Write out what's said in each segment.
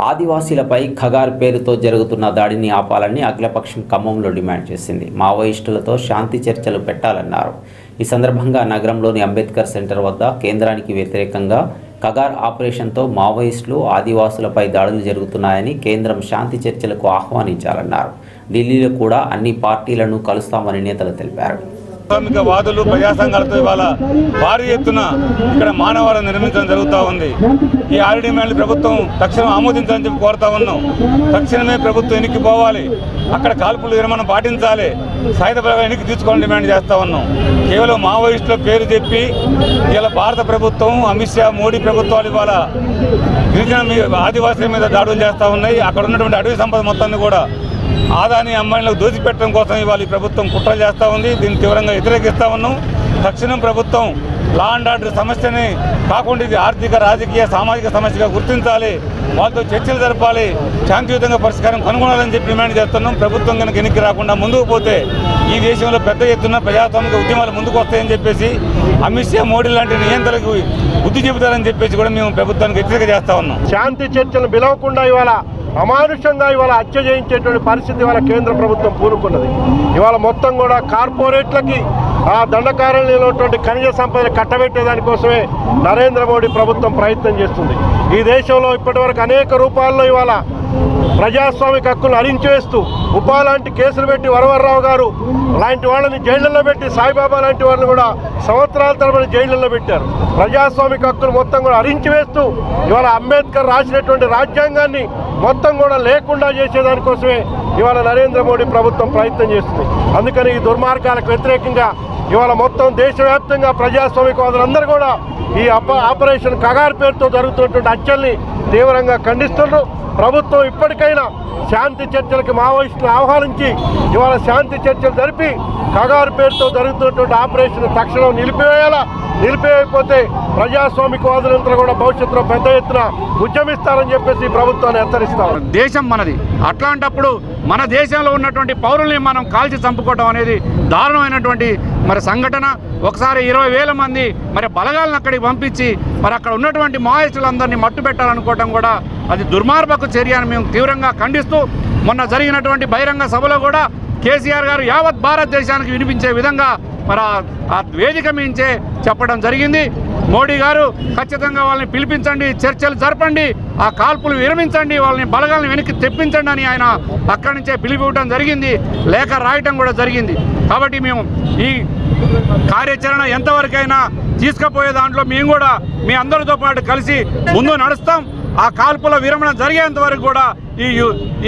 ఆదివాసీలపై ఖగార్ పేరుతో జరుగుతున్న దాడిని ఆపాలని అఖిలపక్షం ఖమ్మంలో డిమాండ్ చేసింది. మావోయిస్టులతో శాంతి చర్చలు పెట్టాలన్నారు. ఈ సందర్భంగా నగరంలోని అంబేద్కర్ సెంటర్ వద్ద కేంద్రానికి వ్యతిరేకంగా ఖగార్ ఆపరేషన్తో మావోయిస్టులు ఆదివాసులపై దాడులు జరుగుతున్నాయని కేంద్రం శాంతి చర్చలకు ఆహ్వానించాలన్నారు. ఢిల్లీలో కూడా అన్ని పార్టీలను కలుస్తామని నేతలు తెలిపారు. ప్రజాస్వామిక వాదులు ప్రజా సంఘాలతో ఇవాళ భారీ ఎత్తున ఇక్కడ మానవాళం నిర్మించడం జరుగుతూ ఉంది. ఈ ఆరు డిమాండ్లు ప్రభుత్వం తక్షణం ఆమోదించాలని చెప్పి కోరుతా ఉన్నాం. తక్షణమే ప్రభుత్వం ఎన్నికి పోవాలి. అక్కడ కాల్పులు విరమణ పాటించాలి. సాయుధ బలగా ఎన్నికి తీసుకోవాలని డిమాండ్ చేస్తా ఉన్నాం. కేవలం మావోయిస్టుల పేరు చెప్పి ఇలా భారత ప్రభుత్వం అమిత్ షా మోడీ ప్రభుత్వాలు ఇవాళ గిరిజన మీ- ఆదివాసీల మీద దాడులు చేస్తూ ఉన్నాయి. అక్కడ ఉన్నటువంటి అడవి సంపద మొత్తాన్ని కూడా ఆదాని అమ్మాయిలకు దోచిపెట్టడం కోసం ఇవాళ ప్రభుత్వం కుట్ర చేస్తూ ఉంది. దీన్ని తీవ్రంగా వ్యతిరేకిస్తా ఉన్నాం. తక్షణం ప్రభుత్వం లా అండ్ ఆర్డర్ సమస్యని కాకుండా ఇది ఆర్థిక రాజకీయ సామాజిక సమస్యగా గుర్తించాలి. వాళ్ళతో చర్చలు జరపాలి. శాంతియుతంగా పరిష్కారం కనుగొనాలని చెప్పి డిమాండ్ చేస్తున్నాం. ప్రభుత్వం కనుక ఎన్నిక రాకుండా ముందుకు పోతే ఈ దేశంలో పెద్ద ఎత్తున ప్రజాస్వామిక ఉద్యమాలు ముందుకు వస్తాయని చెప్పేసి అమిత్ షా మోడీ లాంటి నియంత్రణకు బుద్ధి చెబుతారని చెప్పేసి కూడా మేము ప్రభుత్వానికి హెచ్చరిక చేస్తా ఉన్నాం. శాంతి చర్చలు పిలవకుండా ఇవాళ అమానుషంగా ఇవాళ హత్య చేయించేటువంటి పరిస్థితి ఇవాళ కేంద్ర ప్రభుత్వం పూనుకున్నది. ఇవాళ మొత్తం కూడా కార్పొరేట్లకి ఆ దండకారణ్యంలో ఉన్నటువంటి ఖనిజ సంపదలు కట్టబెట్టే దానికోసమే నరేంద్ర మోడీ ప్రభుత్వం ప్రయత్నం చేస్తుంది. ఈ దేశంలో ఇప్పటివరకు అనేక రూపాల్లో ఇవాళ ప్రజాస్వామిక హక్కులను అరించేస్తూ ఉపా లాంటి కేసులు పెట్టి వరవరరావు గారు లాంటి వాళ్ళని జైళ్ళలో పెట్టి సాయిబాబా లాంటి వాళ్ళని కూడా సంవత్సరాల తరబడి జైళ్ళలో పెట్టారు. ప్రజాస్వామిక హక్కులు మొత్తం కూడా అరించి వేస్తూ ఇవాళ అంబేద్కర్ రాసినటువంటి రాజ్యాంగాన్ని మొత్తం కూడా లేకుండా చేసేదానికోసమే ఇవాళ నరేంద్ర మోడీ ప్రభుత్వం ప్రయత్నం చేస్తుంది. అందుకని ఈ దుర్మార్గాలకు వ్యతిరేకంగా ఇవాళ మొత్తం దేశవ్యాప్తంగా ప్రజాస్వామికవాదులందరూ కూడా ఈ అప ఆపరేషన్ కగార్ పేరుతో జరుగుతున్నటువంటి హత్యల్ని తీవ్రంగా ఖండిస్తున్నారు ప్రభుత్వం ఇప్పటికైనా శాంతి చర్చలకు మావోయిస్టులు ఆహ్వానించి ఇవాళ శాంతి చర్చలు జరిపి కగారు పేరుతో జరుగుతున్నటువంటి ఆపరేషన్ తక్షణం నిలిపివేయాలా? నిలిపివేయకపోతే ప్రజాస్వామికవాదులంతా కూడా భవిష్యత్తులో పెద్ద ఎత్తున ఉద్యమిస్తారని చెప్పేసి ప్రభుత్వాన్ని హెచ్చరిస్తారు దేశం మనది. అట్లాంటప్పుడు మన దేశంలో ఉన్నటువంటి పౌరుల్ని మనం కాల్చి చంపుకోవడం అనేది దారుణమైనటువంటి మరి సంఘటన. ఒకసారి ఇరవై వేల మంది మరి బలగాలను అక్కడికి పంపించి మరి అక్కడ ఉన్నటువంటి మావోయిస్టులందరినీ మట్టు పెట్టాలనుకోవడం కూడా అది దుర్మార్గపు చర్య అని మేము తీవ్రంగా ఖండిస్తూ మొన్న జరిగినటువంటి బహిరంగ సభలో కూడా కేసీఆర్ గారు యావత్ భారతదేశానికి వినిపించే విధంగా మరి ఆ- వేదిక మించే చెప్పడం జరిగింది. మోడీ గారు ఖచ్చితంగా వాళ్ళని పిలిపించండి చర్చలు జరపండి ఆ కాల్పులు విరమించండి వాళ్ళని బలగాలను వెనక్కి తెప్పించండి అని ఆయన అక్కడి నుంచే పిలిపివ్వడం జరిగింది. లేఖ రాయటం కూడా జరిగింది. కాబట్టి మేము ఈ కార్యాచరణ ఎంతవరకైనా తీసుకుపోయే దాంట్లో మేము కూడా మీ అందరితో పాటు కలిసి ముందు నడుస్తాం. ఆ కాల్పుల విరమణ జరిగేంత వరకు కూడా ఈ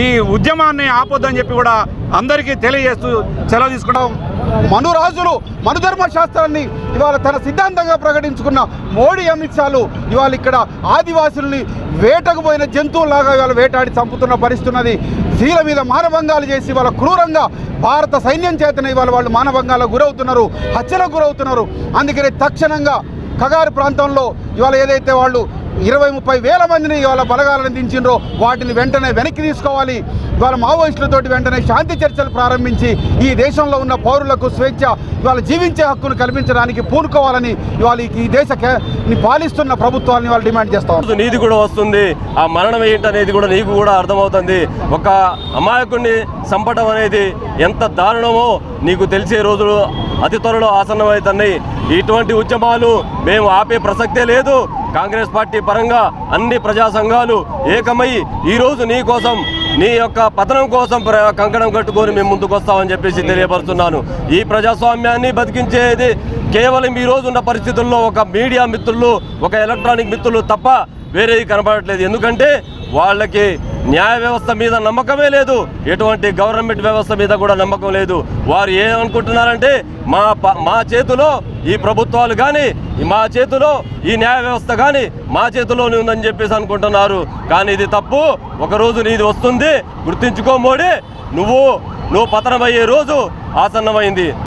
ఈ ఉద్యమాన్ని ఆపొద్దని చెప్పి కూడా అందరికీ తెలియజేస్తూ సెలవు తీసుకుంటాం. మనురాజులు మనుధర్మ శాస్త్రాన్ని ఇవాళ తన సిద్ధాంతంగా ప్రకటించుకున్న మోడీ అమిత్ షాలు ఇవాళ ఇక్కడ ఆదివాసుల్ని వేటకు పోయిన జంతువులాగా ఇవాళ వేటాడి చంపుతున్న పరిస్థితున్నది స్త్రీల మీద మానభంగాలు చేసి వాళ్ళ క్రూరంగా భారత సైన్యం చేతన ఇవాళ వాళ్ళు మానభంగాలకు గురవుతున్నారు హత్యలకు గురవుతున్నారు. అందుకని తక్షణంగా కగారు ప్రాంతంలో ఇవాళ ఏదైతే వాళ్ళు ఇరవై ముప్పై వేల మందిని ఇవాళ బలగాలను దించిండ్రో. వాటిని వెంటనే వెనక్కి తీసుకోవాలి. ఇవాళ మావోయిస్టులతోటి వెంటనే శాంతి చర్చలు ప్రారంభించి ఈ దేశంలో ఉన్న పౌరులకు స్వేచ్ఛ ఇవాళ జీవించే హక్కును కల్పించడానికి పూనుకోవాలని ఇవాళ ఈ దేశ పాలిస్తున్న ప్రభుత్వాన్ని వాళ్ళు డిమాండ్ చేస్తా నీది కూడా వస్తుంది. ఆ మరణం ఏంటనేది కూడా నీకు కూడా అర్థమవుతుంది. ఒక అమాయకుడిని చంపడం అనేది ఎంత దారుణమో నీకు తెలిసే రోజులు అతి త్వరలో ఆసన్నమవుతున్నాయి. ఇటువంటి ఉద్యమాలు మేము ఆపే ప్రసక్తే లేదు. కాంగ్రెస్ పార్టీ పరంగా అన్ని ప్రజా సంఘాలు ఏకమై ఈరోజు నీ కోసం నీ యొక్క పతనం కోసం ప్ర- కంకణం కట్టుకొని మేము ముందుకు వస్తామని చెప్పేసి తెలియపరుస్తున్నాను. ఈ ప్రజాస్వామ్యాన్ని బతికించేది కేవలం ఈ రోజు ఉన్న పరిస్థితుల్లో ఒక మీడియా మిత్రులు ఒక ఎలక్ట్రానిక్ మిత్రులు తప్ప వేరేది కనబడట్లేదు. ఎందుకంటే వాళ్ళకి న్యాయ వ్యవస్థ మీద నమ్మకమే లేదు. ఎటువంటి గవర్నమెంట్ వ్యవస్థ మీద కూడా నమ్మకం లేదు. వారు ఏమనుకుంటున్నారంటే మా ప- మా చేతిలో ఈ ప్రభుత్వాలు కానీ మా చేతిలో ఈ న్యాయ వ్యవస్థ కానీ మా చేతిలోనే ఉందని చెప్పేసి అనుకుంటున్నారు. కానీ ఇది తప్పు. ఒక రోజు నీది వస్తుంది. గుర్తించుకో మోడీ. నువ్వు నువ్వు పతనమయ్యే రోజు ఆసన్నమైంది.